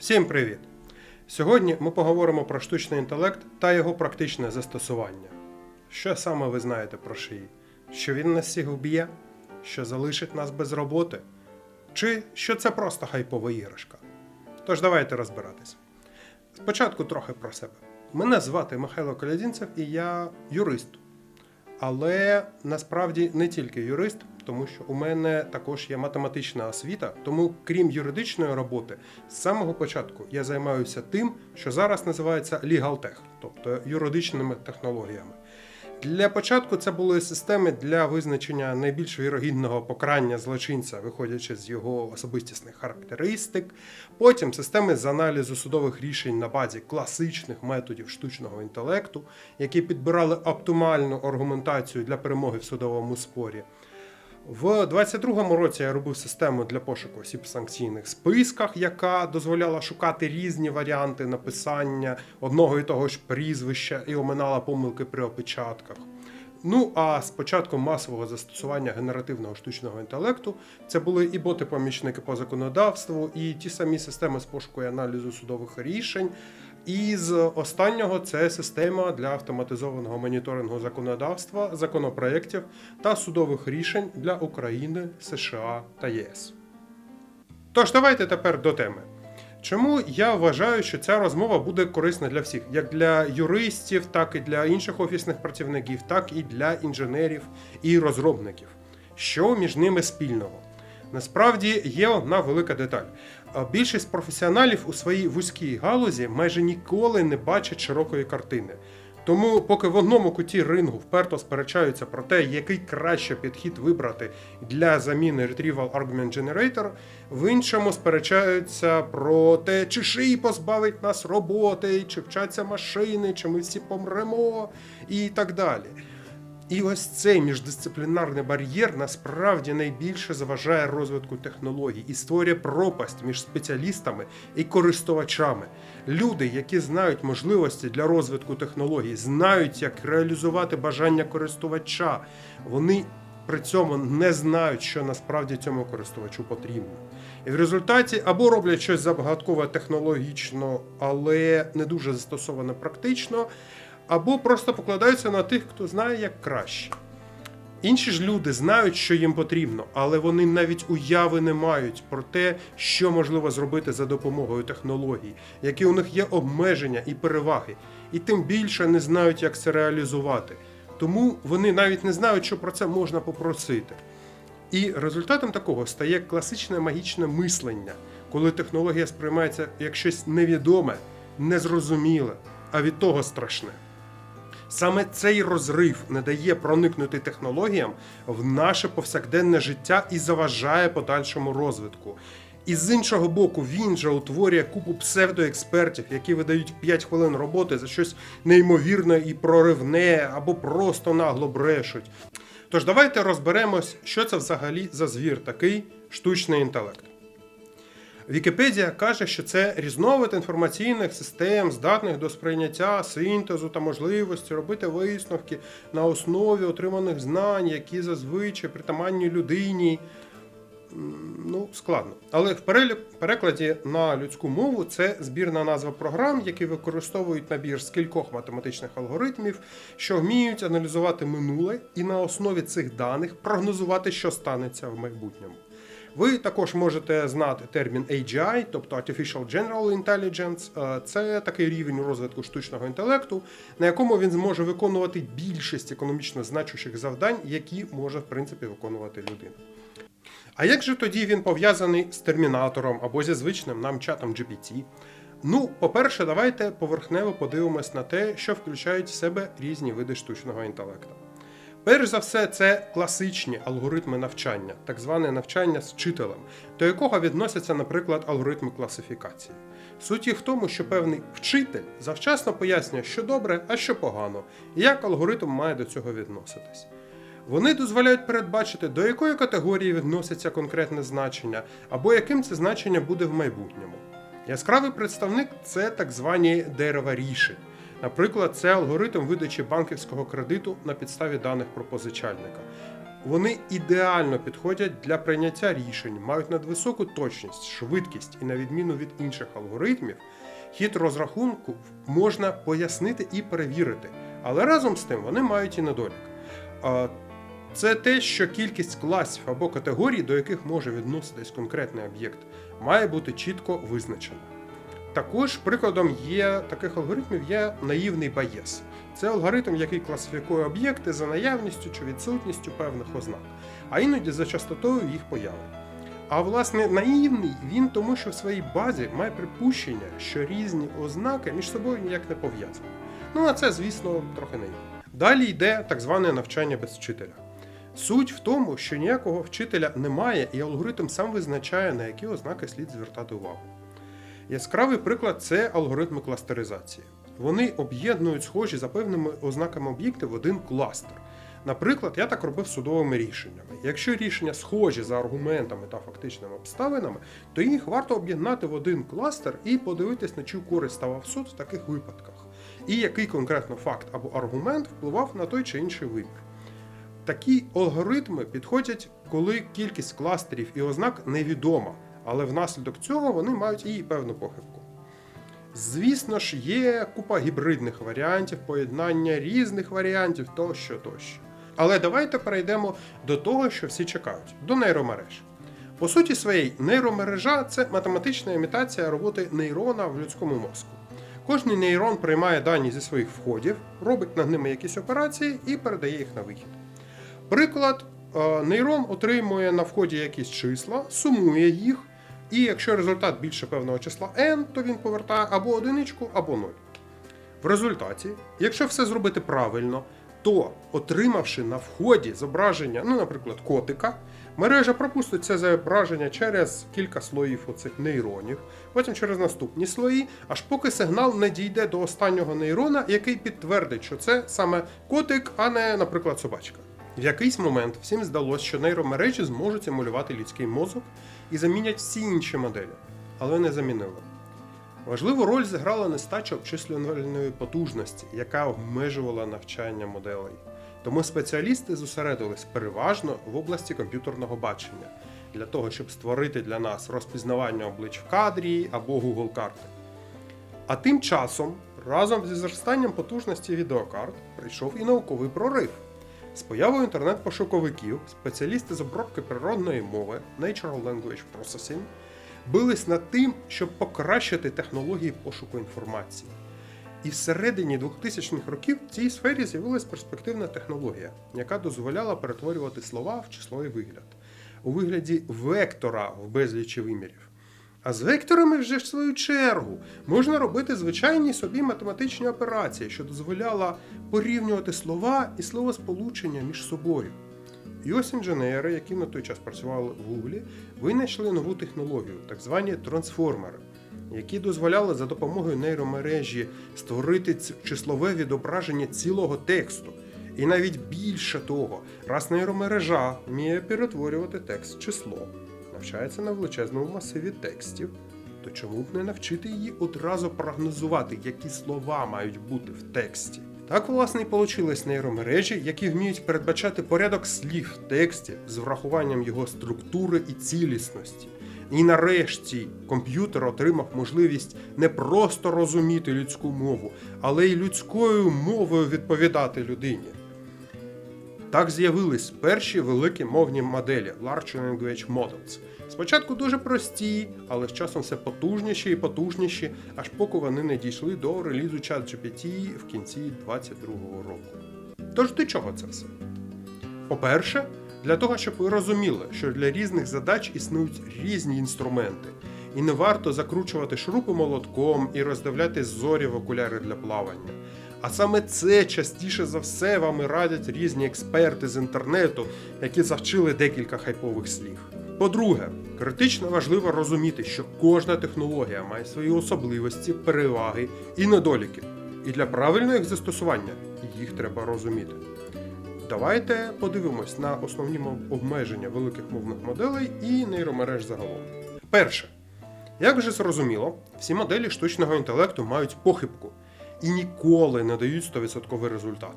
Всім привіт! Сьогодні ми поговоримо про штучний інтелект та його практичне застосування. Що саме ви знаєте про шиї? Що він нас всіх вб'є? Що залишить нас без роботи? Чи що це просто хайпова іграшка? Тож давайте розбиратись. Спочатку трохи про себе. Мене звати Михайло Колядінцев і я юрист. Але насправді не тільки юрист, тому що у мене також є математична освіта. Тому, крім юридичної роботи, з самого початку я займаюся тим, що зараз називається Legal Tech, тобто юридичними технологіями. Для початку це були системи для визначення найбільш вірогідного покарання злочинця, виходячи з його особистісних характеристик. Потім системи з аналізу судових рішень на базі класичних методів штучного інтелекту, які підбирали оптимальну аргументацію для перемоги в судовому спорі. В 22-му році я робив систему для пошуку осіб в санкційних списках, яка дозволяла шукати різні варіанти написання одного і того ж прізвища і оминала помилки при опечатках. Ну а з початком масового застосування генеративного штучного інтелекту це були і боти-помічники по законодавству, і ті самі системи з пошуку і аналізу судових рішень. І з останнього це система для автоматизованого моніторингу законодавства, законопроєктів та судових рішень для України, США та ЄС. Тож давайте тепер до теми. Чому я вважаю, що ця розмова буде корисна для всіх, як для юристів, так і для інших офісних працівників, так і для інженерів і розробників. Що між ними спільного? Насправді є одна велика деталь. Більшість професіоналів у своїй вузькій галузі майже ніколи не бачать широкої картини. Тому, поки в одному куті рингу вперто сперечаються про те, який краще підхід вибрати для заміни Retrieval Argument Generator, в іншому сперечаються про те, чи шиї позбавить нас роботи, чи вчаться машини, чи ми всі помремо, і так далі. І ось цей міждисциплінарний бар'єр насправді найбільше заважає розвитку технологій і створює пропасть між спеціалістами і користувачами. Люди, які знають можливості для розвитку технологій, знають, як реалізувати бажання користувача, вони при цьому не знають, що насправді цьому користувачу потрібно. І в результаті або роблять щось загадкове технологічно, але не дуже застосоване практично, або просто покладаються на тих, хто знає як краще. Інші ж люди знають, що їм потрібно, але вони навіть уяви не мають про те, що можливо зробити за допомогою технологій, які у них є обмеження і переваги, і тим більше не знають, як це реалізувати. Тому вони навіть не знають, що про це можна попросити. І результатом такого стає класичне магічне мислення, коли технологія сприймається як щось невідоме, незрозуміле, а від того страшне. Саме цей розрив не дає проникнути технологіям в наше повсякденне життя і заважає подальшому розвитку. І з іншого боку, він же утворює купу псевдоекспертів, які видають 5 хвилин роботи за щось неймовірне і проривне або просто нагло брешуть. Тож давайте розберемось, що це взагалі за звір такий штучний інтелект. Вікіпедія каже, що це різновид інформаційних систем, здатних до сприйняття, синтезу та можливості робити висновки на основі отриманих знань, які зазвичай притаманні людині. Ну, складно. Але в перекладі на людську мову це збірна назва програм, які використовують набір з кількох математичних алгоритмів, що вміють аналізувати минуле і на основі цих даних прогнозувати, що станеться в майбутньому. Ви також можете знати термін AGI, тобто Artificial General Intelligence. Е, Це такий рівень розвитку штучного інтелекту, на якому він зможе виконувати більшість економічно значущих завдань, які може в принципі виконувати людина. А як же тоді він пов'язаний з термінатором або зі звичним нам чатом GPT? Ну, по-перше, давайте поверхнево подивимось на те, що включають в себе різні види штучного інтелекту. Перш за все, це класичні алгоритми навчання, так зване навчання з вчителем, до якого відносяться, наприклад, алгоритми класифікації. Суть їх в тому, що певний вчитель завчасно пояснює, що добре, а що погано, і як алгоритм має до цього відноситись. Вони дозволяють передбачити, до якої категорії відноситься конкретне значення, або яким це значення буде в майбутньому. Яскравий представник це так звані дерева рішень. Наприклад, це алгоритм видачі банківського кредиту на підставі даних про позичальника. Вони ідеально підходять для прийняття рішень, мають надвисоку точність, швидкість і на відміну від інших алгоритмів, хід розрахунку можна пояснити і перевірити, але разом з тим вони мають і недолік. Це те, що кількість класів або категорій, до яких може відноситись конкретний об'єкт, має бути чітко визначена. Також прикладом є таких алгоритмів є наївний Bayes. Це алгоритм, який класифікує об'єкти за наявністю чи відсутністю певних ознак, а іноді за частотою їх появи. А власне наївний він тому, що в своїй базі має припущення, що різні ознаки між собою ніяк не пов'язані. Ну а це, звісно, трохи наївно. Далі йде так зване навчання без вчителя. Суть в тому, що ніякого вчителя немає, і алгоритм сам визначає, на які ознаки слід звертати увагу. Яскравий приклад це алгоритми кластеризації. Вони об'єднують схожі за певними ознаками об'єкти в один кластер. Наприклад, я так робив судовими рішеннями. Якщо рішення схожі за аргументами та фактичними обставинами, то їх варто об'єднати в один кластер і подивитись, на чию користь ставав суд в таких випадках, і який конкретно факт або аргумент впливав на той чи інший вимір. Такі алгоритми підходять, коли кількість кластерів і ознак невідома, але внаслідок цього вони мають і певну похибку. Звісно ж, є купа гібридних варіантів, поєднання різних варіантів тощо тощо. Але давайте перейдемо до того, що всі чекають до нейромереж. По суті своєї, нейромережа це математична імітація роботи нейрона в людському мозку. Кожний нейрон приймає дані зі своїх входів, робить над ними якісь операції і передає їх на вихід. Приклад, е, нейрон отримує на вході якісь числа, сумує їх, і якщо результат більше певного числа n, то він повертає або одиничку, або 0. В результаті, якщо все зробити правильно, то отримавши на вході зображення, ну, наприклад, котика, мережа пропустить це зображення через кілька слоїв оцих нейронів, потім через наступні слої, аж поки сигнал не дійде до останнього нейрона, який підтвердить, що це саме котик, а не, наприклад, собачка. В якийсь момент всім здалося, що нейромережі зможуть емулювати людський мозок і замінять всі інші моделі, але не замінили. Важливу роль зіграла нестача обчислювальної потужності, яка обмежувала навчання моделей. Тому спеціалісти зосередились переважно в області комп'ютерного бачення для того, щоб створити для нас розпізнавання облич в кадрі або Google карти. А тим часом, разом зі зростанням потужності відеокарт, прийшов і науковий прорив. З появою інтернет-пошуковиків спеціалісти з обробки природної мови Natural Language Processing бились над тим, щоб покращити технології пошуку інформації. І всередині 2000-х років в цій сфері з'явилась перспективна технологія, яка дозволяла перетворювати слова в числовий вигляд у вигляді вектора в безлічі вимірів. А з векторами вже в свою чергу можна робити звичайні собі математичні операції, що дозволяла порівнювати слова і словосполучення між собою. І ось інженери, які на той час працювали в Гуглі, винайшли нову технологію, так звані трансформери, які дозволяли за допомогою нейромережі створити числове відображення цілого тексту. І навіть більше того, раз нейромережа вміє перетворювати текст в число, навчається на величезному масиві текстів, то чому б не навчити її одразу прогнозувати, які слова мають бути в тексті? Так, власне, і получились нейромережі, які вміють передбачати порядок слів в тексті з врахуванням його структури і цілісності. І нарешті комп'ютер отримав можливість не просто розуміти людську мову, але й людською мовою відповідати людині. Так з'явились перші великі мовні моделі Large Language Models. Спочатку дуже прості, але з часом все потужніші і потужніші, аж поки вони не дійшли до релізу ChatGPT в кінці 2022 року. Тож до чого це все? По-перше, для того, щоб ви розуміли, що для різних задач існують різні інструменти, і не варто закручувати шурупи молотком і роздивлятись зорі в окуляри для плавання. А саме це частіше за все вам і радять різні експерти з інтернету, які завчили декілька хайпових слів. По-друге, критично важливо розуміти, що кожна технологія має свої особливості, переваги і недоліки. І для правильного їх застосування їх треба розуміти. Давайте подивимось на основні обмеження великих мовних моделей і нейромереж загалом. Перше, як вже зрозуміло, всі моделі штучного інтелекту мають похибку і ніколи не дають 100% результат.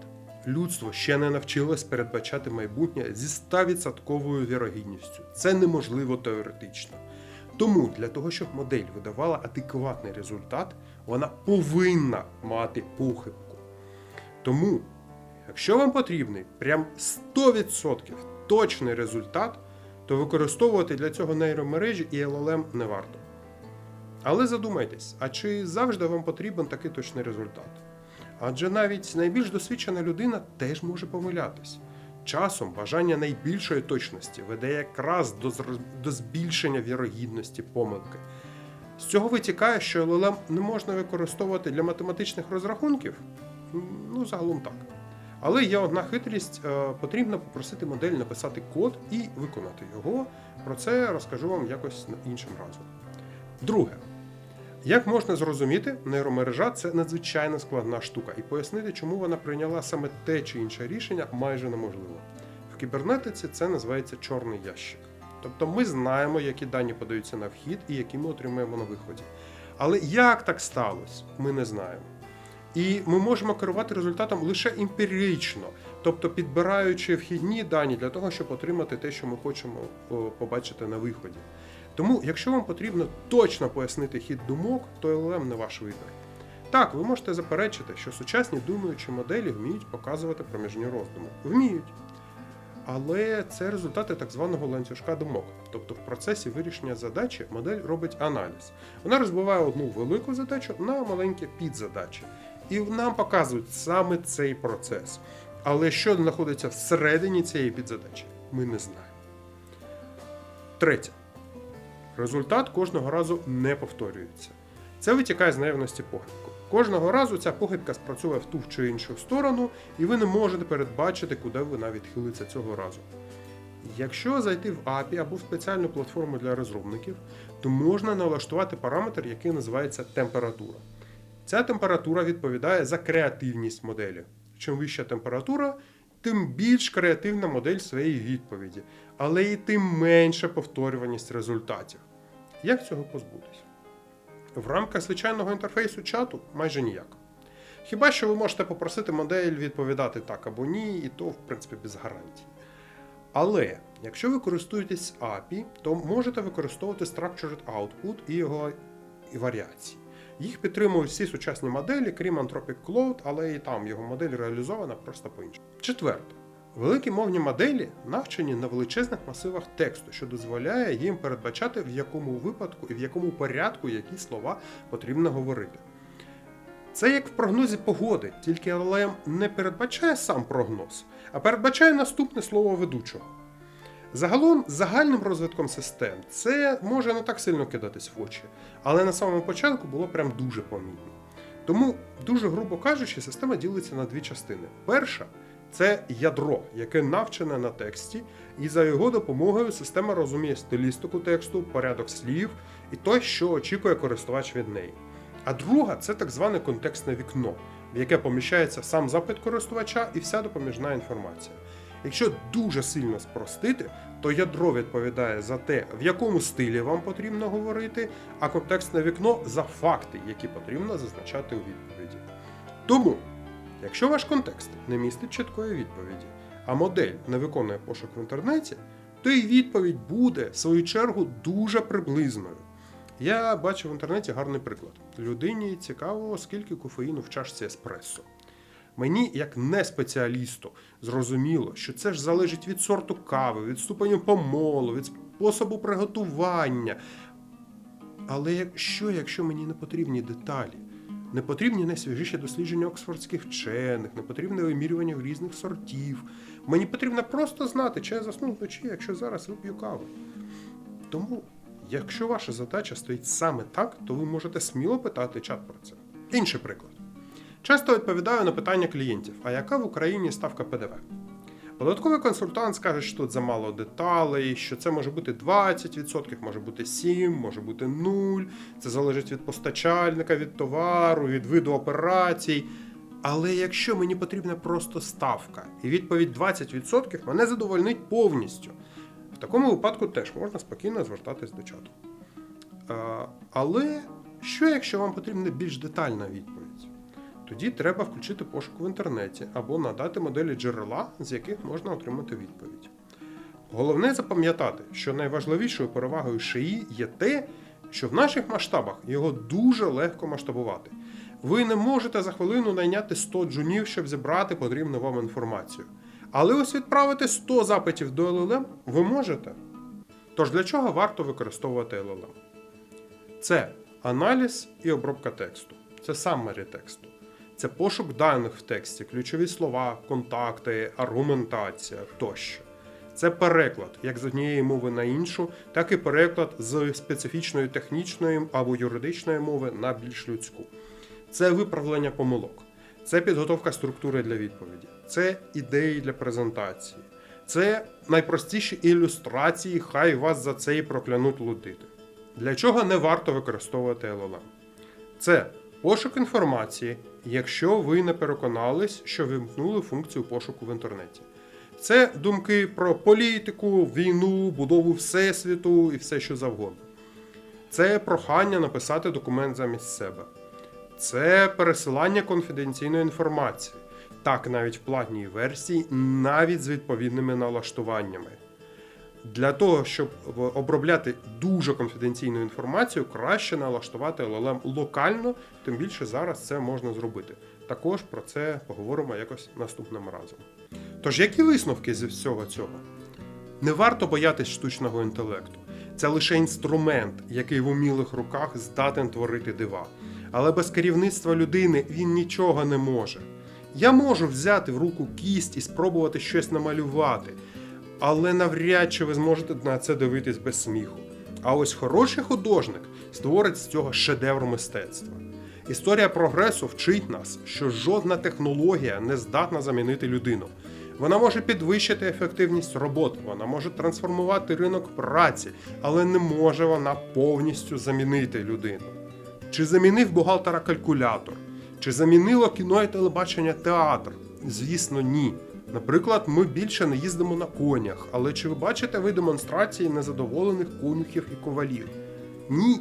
Людство ще не навчилось передбачати майбутнє зі 100% вірогідністю. Це неможливо теоретично. Тому для того, щоб модель видавала адекватний результат, вона повинна мати похибку. Тому, якщо вам потрібний прям 100% точний результат, то використовувати для цього нейромережі і LLM не варто. Але задумайтесь, а чи завжди вам потрібен такий точний результат? Адже навіть найбільш досвідчена людина теж може помилятись. Часом бажання найбільшої точності веде якраз до, до збільшення вірогідності помилки. З цього витікає, що LLM не можна використовувати для математичних розрахунків? Ну, загалом так. Але є одна хитрість: е, потрібно попросити модель написати код і виконати його. Про це розкажу вам якось іншим разом. Друге. Як можна зрозуміти, нейромережа це надзвичайно складна штука, і пояснити, чому вона прийняла саме те чи інше рішення, майже неможливо. В кібернетиці це називається чорний ящик. Тобто ми знаємо, які дані подаються на вхід і які ми отримаємо на виході. Але як так сталося, ми не знаємо. І ми можемо керувати результатом лише емпірично, тобто підбираючи вхідні дані для того, щоб отримати те, що ми хочемо побачити на виході. Тому, якщо вам потрібно точно пояснити хід думок, то LLM не ваш вибір. Так, ви можете заперечити, що сучасні думаючі моделі вміють показувати проміжні роздуми. Вміють. Але це результати так званого ланцюжка думок. Тобто в процесі вирішення задачі модель робить аналіз. Вона розбиває одну велику задачу на маленькі підзадачі. І нам показують саме цей процес. Але що знаходиться всередині цієї підзадачі, ми не знаємо. Третє. Результат кожного разу не повторюється. Це витікає з наявності похибку. Кожного разу ця похибка спрацює в ту чи іншу сторону, і ви не можете передбачити, куди вона відхилиться цього разу. Якщо зайти в API або в спеціальну платформу для розробників, то можна налаштувати параметр, який називається температура. Ця температура відповідає за креативність моделі. Чим вища температура, тим більш креативна модель своєї відповіді, але і тим менша повторюваність результатів. Як цього позбутись? В рамках звичайного інтерфейсу чату майже ніяк. Хіба що ви можете попросити модель відповідати так або ні, і то, в принципі, без гарантій. Але якщо ви користуєтесь API, то можете використовувати Structured Output і його і варіації. Їх підтримують всі сучасні моделі, крім Anthropic Cloud, але і там його модель реалізована просто по-іншому. Четверте. Великі мовні моделі навчені на величезних масивах тексту, що дозволяє їм передбачати, в якому випадку і в якому порядку які слова потрібно говорити. Це як в прогнозі погоди, тільки LLM не передбачає сам прогноз, а передбачає наступне слово ведучого. Загалом, загальним розвитком систем це може не так сильно кидатись в очі, але на самому початку було прям дуже помітно. Тому, дуже грубо кажучи, система ділиться на дві частини. Перша це ядро, яке навчене на тексті, і за його допомогою система розуміє стилістику тексту, порядок слів і те, що очікує користувач від неї. А друга це так зване контекстне вікно, в яке поміщається сам запит користувача і вся допоміжна інформація. Якщо дуже сильно спростити, то ядро відповідає за те, в якому стилі вам потрібно говорити, а контекстне вікно за факти, які потрібно зазначати у відповіді. Тому, якщо ваш контекст не містить чіткої відповіді, а модель не виконує пошук в інтернеті, то і відповідь буде, в свою чергу, дуже приблизною. Я бачив в інтернеті гарний приклад. Людині цікаво, скільки кофеїну в чашці еспресо. Мені, як не спеціалісту, зрозуміло, що це ж залежить від сорту кави, від ступеню помолу, від способу приготування. Але що, якщо мені не потрібні деталі? Не потрібні найсвіжіші дослідження оксфордських вчених, не потрібне вимірювання різних сортів. Мені потрібно просто знати, чи я засну вночі, якщо зараз вип'ю каву. Тому, якщо ваша задача стоїть саме так, то ви можете сміло питати чат про це. Інший приклад. Часто відповідаю на питання клієнтів: а яка в Україні ставка ПДВ? Податковий консультант скаже, що тут замало деталей, що це може бути 20%, може бути 7%, може бути 0%. Це залежить від постачальника, від товару, від виду операцій. Але якщо мені потрібна просто ставка і відповідь 20%, мене задовольнить повністю. В такому випадку теж можна спокійно звертатись до чату. Але що, якщо вам потрібна більш детальна відповідь? Тоді треба включити пошук в інтернеті або надати моделі джерела, з яких можна отримати відповідь. Головне запам'ятати, що найважливішою перевагою шиї є те, що в наших масштабах його дуже легко масштабувати. Ви не можете за хвилину найняти 100 джунів, щоб зібрати потрібну вам інформацію. Але ось відправити 100 запитів до LLM ви можете. Тож для чого варто використовувати LLM? Це аналіз і обробка тексту. Це summary тексту. Це пошук даних в тексті, ключові слова, контакти, аргументація тощо. Це переклад як з однієї мови на іншу, так і переклад з специфічної технічної або юридичної мови на більш людську. Це виправлення помилок, це підготовка структури для відповіді, це ідеї для презентації, це найпростіші ілюстрації, хай вас за це і проклянуть лудити. Для чого не варто використовувати LLM? Це пошук інформації, якщо ви не переконались, що вимкнули функцію пошуку в інтернеті. Це думки про політику, війну, будову всесвіту і все, що завгодно. Це прохання написати документ замість себе. Це пересилання конфіденційної інформації. Так, навіть в платній версії, навіть з відповідними налаштуваннями. Для того, щоб обробляти дуже конфіденційну інформацію, краще налаштувати LLM локально, тим більше зараз це можна зробити. Також про це поговоримо якось наступним разом. Тож, які висновки зі всього цього? Не варто боятись штучного інтелекту. Це лише інструмент, який в умілих руках здатен творити дива. Але без керівництва людини він нічого не може. Я можу взяти в руку кість і спробувати щось намалювати, але навряд чи ви зможете на це дивитись без сміху. А ось хороший художник створить з цього шедевр мистецтва. Історія прогресу вчить нас, що жодна технологія не здатна замінити людину. Вона може підвищити ефективність роботи, вона може трансформувати ринок праці, але не може вона повністю замінити людину. Чи замінив бухгалтера калькулятор? Чи замінило кіно і телебачення театр? Звісно, ні. Наприклад, ми більше не їздимо на конях, але чи ви бачите ви демонстрації незадоволених конюхів і ковалів? Ні.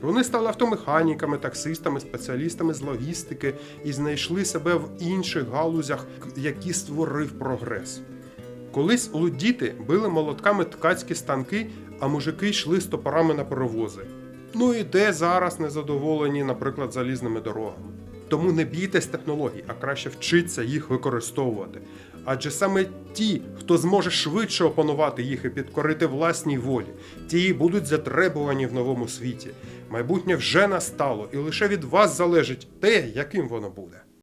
Вони стали автомеханіками, таксистами, спеціалістами з логістики і знайшли себе в інших галузях, які створив прогрес. Колись лудіти били молотками ткацькі станки, а мужики йшли з топорами на паровози. Ну і де зараз незадоволені, наприклад, залізними дорогами. Тому не бійтесь технологій, а краще вчиться їх використовувати. Адже саме ті, хто зможе швидше опанувати їх і підкорити власній волі, ті будуть затребувані в новому світі. Майбутнє вже настало, і лише від вас залежить те, яким воно буде.